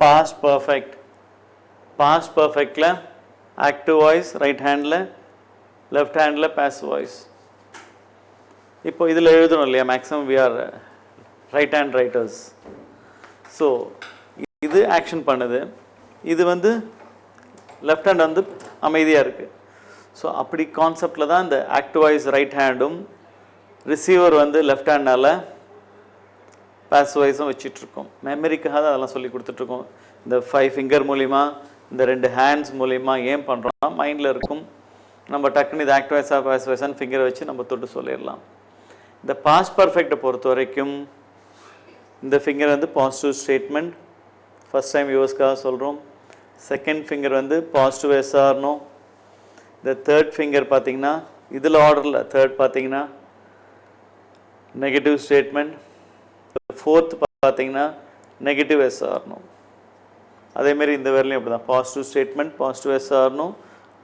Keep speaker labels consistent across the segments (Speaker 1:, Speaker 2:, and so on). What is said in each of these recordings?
Speaker 1: Past perfect past பர்ஃபெக்டில் active voice right handle left handle pass voice இப்போ இதில் எழுதணும் இல்லையா? Maximum we are right hand writers so இது action பண்ணுது. இது வந்து லெஃப்ட் ஹேண்ட் வந்து அமைதியாக இருக்குது ஸோ அப்படி கான்செப்டில் தான் இந்த ஆக்டிவ் வாய்ஸ் ரைட் ஹேண்டும் ரிசீவர் வந்து லெஃப்ட் ஹேண்டால் பாஸ் வைஸும் வச்சிட்ருக்கோம் மெமரிக்காக தான் அதெல்லாம் சொல்லி கொடுத்துட்ருக்கோம் இந்த ஃபைவ் ஃபிங்கர் மூலிமா இந்த ரெண்டு ஹேண்ட்ஸ் மூலிமா ஏன் பண்ணுறோம்னா மைண்டில் இருக்கும். நம்ம டக்குன்னு இது ஆக்டிவ் வைஸாக பாஸ் வைஸான்னு ஃபிங்கரை வச்சு நம்ம தொட்டு சொல்லிடலாம். இந்த பாஸ்ட் பர்ஃபெக்டை பொறுத்த வரைக்கும் இந்த ஃபிங்கர் வந்து பாசிட்டிவ் ஸ்டேட்மெண்ட் ஃபஸ்ட் டைம் யூஎஸ்க்காக சொல்கிறோம் செகண்ட் ஃபிங்கர் வந்து பாசிட்டிவ் எஸ்ஆர்னோ இந்த தேர்ட் ஃபிங்கர் பார்த்தீங்கன்னா இதில் ஆர்டரில் தேர்ட் பார்த்தீங்கன்னா நெகட்டிவ் ஸ்டேட்மெண்ட் ஃபோர்த் பார்த்தீங்கன்னா நெகட்டிவ் எஸ் ஆரணும் அதேமாரி இந்த வேர்லையும் அப்படி தான் பாசிட்டிவ் ஸ்டேட்மெண்ட் பாசிட்டிவ் எஸ் ஆரணும்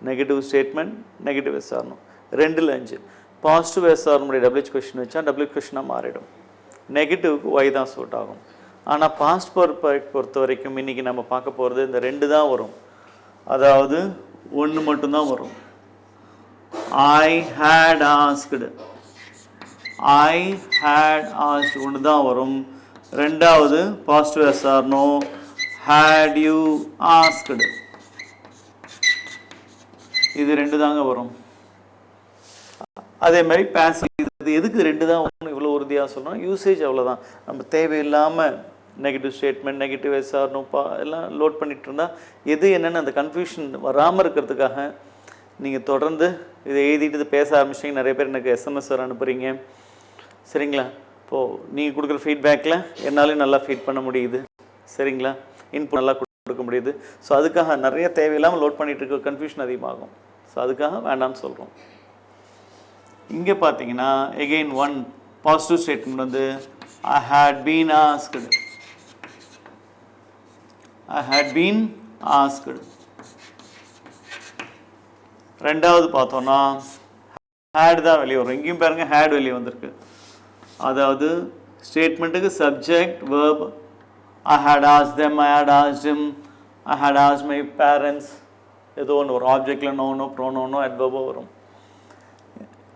Speaker 1: நெகட்டிவ் ஸ்டேட்மெண்ட் நெகட்டிவ் எஸ் ஆரணும் ரெண்டில் அஞ்சு. பாசிட்டிவ் எஸ் எஸ்ஆர்னுடைய டபிள்யூஹெச் கொஷின் வச்சா டபிள்யூ கொஷினாக மாறிடும். நெகட்டிவ்க்கு ஒய் தான் சூட் ஆகும். ஆனால் பாஸ்ட் பர்ஃபெக்ட் பொறுத்த வரைக்கும் இன்றைக்கி நம்ம பார்க்க போகிறது இந்த ரெண்டு தான் வரும். அதாவது ஒன்று மட்டும்தான் வரும். I had asked I had asked ஒன்று தான் வரும். ரெண்டாவது positive yes or no had you asked இது ரெண்டு தாங்க வரும். அதே மாதிரி பேசி இது எதுக்கு ரெண்டு தான் வரும் இவ்வளோ உறுதியாக சொல்கிறோம் யூசேஜ் அவ்வளோதான் நம்ம தேவையில்லாமல் negative statement negative yes or நோப்பா எல்லாம் லோட் பண்ணிட்டு இருந்தால் எது என்னென்னு அந்த கன்ஃபியூஷன் வராமல் இருக்கிறதுக்காக நீங்கள் தொடர்ந்து இதை எழுதிட்டு இது பேச ஆரம்பிச்சிங்க நிறைய பேர் எனக்கு எஸ்எம்எஸ் வர அனுப்புகிறீங்க சரிங்களா? இப்போது நீங்கள் கொடுக்குற ஃபீட்பேக்கில் என்னாலையும் நல்லா ஃபீட் பண்ண முடியுது. சரிங்களா? இன்புட் நல்லா கொடுக்க முடியுது. ஸோ அதுக்காக நிறைய தேவையில்லாமல் லோட் பண்ணிகிட்டு இருக்க கன்ஃபியூஷன் அதிகமாகும். ஸோ அதுக்காக வேண்டாம்னு சொல்கிறோம் இங்கே பார்த்தீங்கன்னா எகெயின் ஒன் பாசிட்டிவ் ஸ்டேட்மெண்ட் வந்து I had been asked I had been asked ரெண்டாவது பார்த்தோன்னா ஹேட் தான் வெளியே வரும். இங்கேயும் பாருங்க ஹேட் வெளியே வந்திருக்கு. அதாவது ஸ்டேட்மெண்ட்டுக்கு subject verb I hate us them I hate us Jim I hate us my parents ஏதோ ஒன்று வரும். ஆப்ஜெக்டில் நோனோ ப்ரோனோனோ அட்வர்போ வரும்.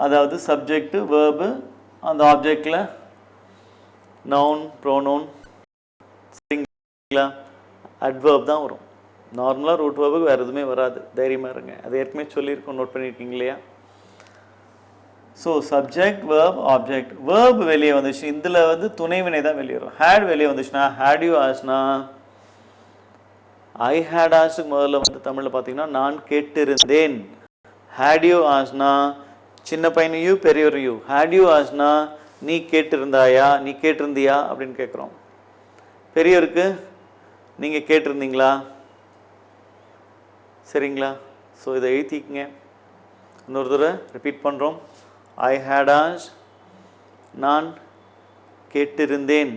Speaker 1: அதாவது சப்ஜெக்ட்டு வேர்பு அந்த ஆப்ஜெக்டில் நவுன் ப்ரோனோன் அட்வர்ப் தான் வரும். நார்மலாக ரூட் வேர்புக்கு வேறு எதுவுமே வராது. தைரியமாக இருங்க. அது ஏற்கனவே சொல்லியிருக்கோம். நோட் பண்ணியிருக்கீங்க இல்லையா? So subject verb object verb வெளியே வந்துச்சு. இதில் வந்து துணைவினை தான் வெளியே வரும் ஹேட் வெளியே வந்துச்சுன்னா ஹேட் யூ ஆஸ்னா ஐ ஹேட் ஆஸ்க்கு முதல்ல வந்து தமிழில் பார்த்தீங்கன்னா நான் கேட்டிருந்தேன். ஹேட் யூ ஆஸ்னா சின்ன பையனையும் பெரியவரையும் ஹேட் யூ ஆஸ்னா நீ கேட்டிருந்தாயா நீ கேட்டிருந்தியா அப்படின்னு கேட்குறோம் பெரியவருக்கு நீங்கள் கேட்டிருந்தீங்களா? சரிங்களா? ஸோ இதை எழுத்திக்கங்க இன்னொரு தடவை ரிப்பீட் பண்ணுறோம் ஐ ஹேட் ஆஸ் நான் கேட்டிருந்தேன்.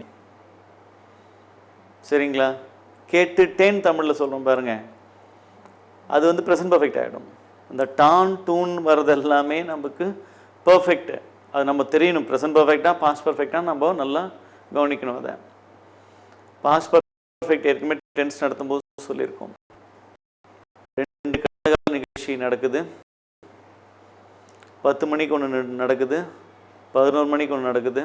Speaker 1: சரிங்களா? கேட்டுட்டேன் தமிழில் சொல்கிறோம் பாருங்க. அது வந்து ப்ரெசன்ட் பர்ஃபெக்ட் ஆகிடும் இந்த டான் டூன் வர்றது எல்லாமே நமக்கு பர்ஃபெக்ட் அது நம்ம தெரியணும். ப்ரெசன்ட் பர்ஃபெக்டாக பாஸ்ட் பர்ஃபெக்டாக நம்ம நல்லா கவனிக்கணும் அதை. பாஸ்ட் பர்ஃபெக்ட் ஏற்கனவே டென்ஸ் நடத்தும்போது சொல்லியிருக்கோம். ரெண்டு கடகால நிகழ்ச்சி நடக்குது. பத்து மணிக்கு ஒன்று நடக்குது. பதினோரு மணிக்கு ஒன்று நடக்குது.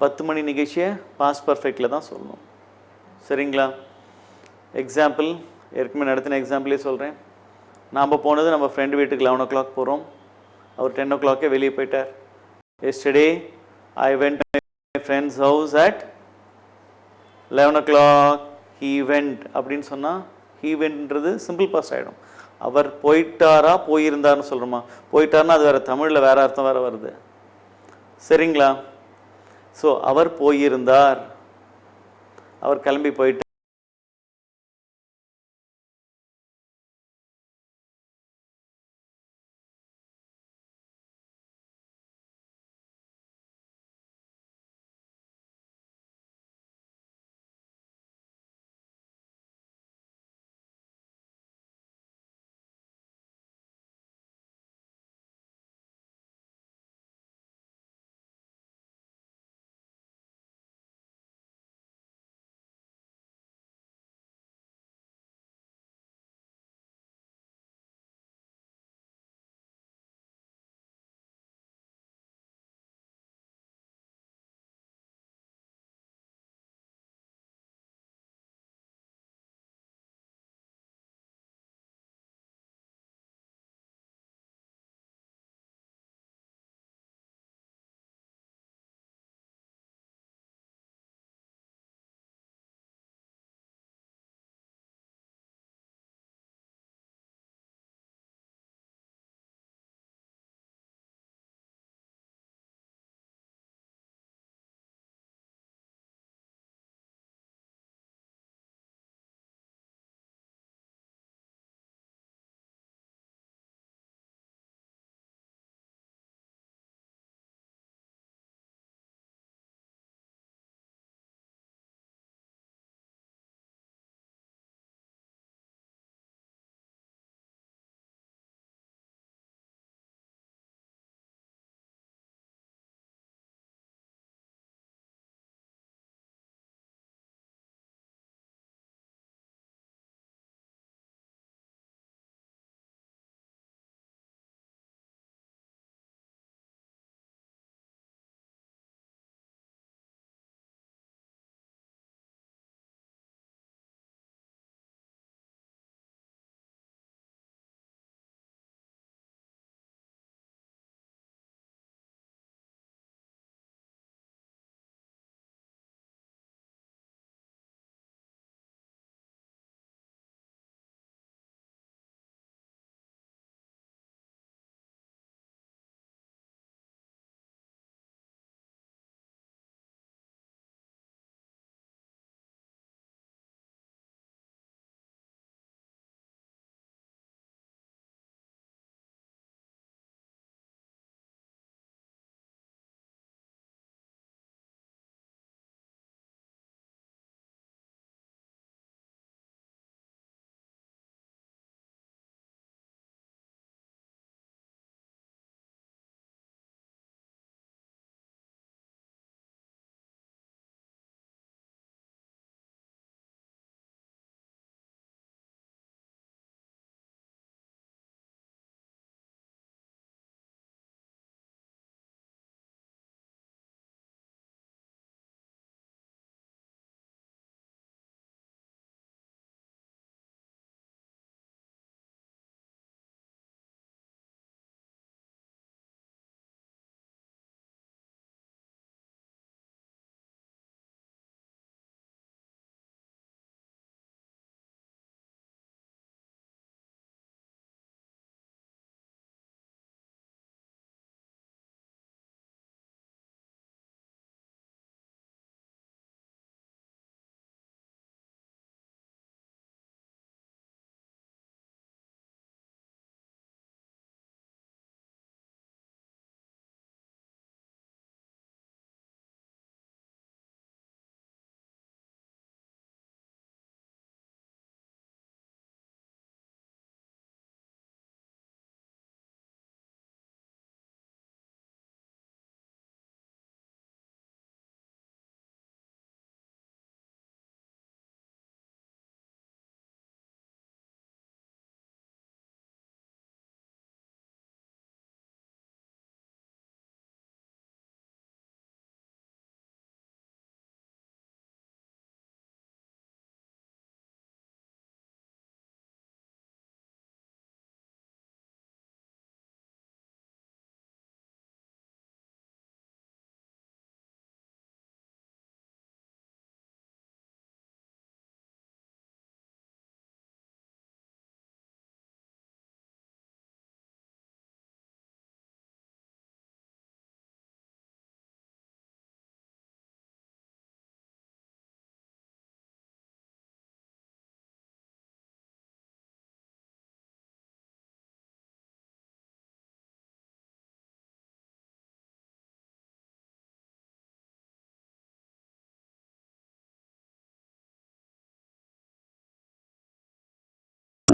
Speaker 1: பத்து மணி நிகழ்ச்சியை பாஸ் பர்ஃபெக்டில் தான் சொல்லணும். சரிங்களா? எக்ஸாம்பிள் ஏற்கனவே நடத்தின எக்ஸாம்பிளே சொல்கிறேன் நாம் போனது நம்ம ஃப்ரெண்டு வீட்டுக்கு லெவன் ஓ கிளாக் போகிறோம் அவர் டென் ஓ கிளாக்கே வெளியே போயிட்டார். Yesterday I went my friends house at eleven o'clock he went அப்படின்னு சொன்னால் ஹீவென்றது சிம்பிள் பாஸ்ட் ஆகிடும் அவர் போயிட்டாரா போயிருந்தார்னு சொல்கிறோமா போயிட்டார்னா அது வேறு தமிழில் வேறு அர்த்தம் வேறு வருது. சரிங்களா? ஸோ அவர் போயிருந்தார். அவர் கிளம்பி போயிட்டு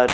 Speaker 1: ஆர்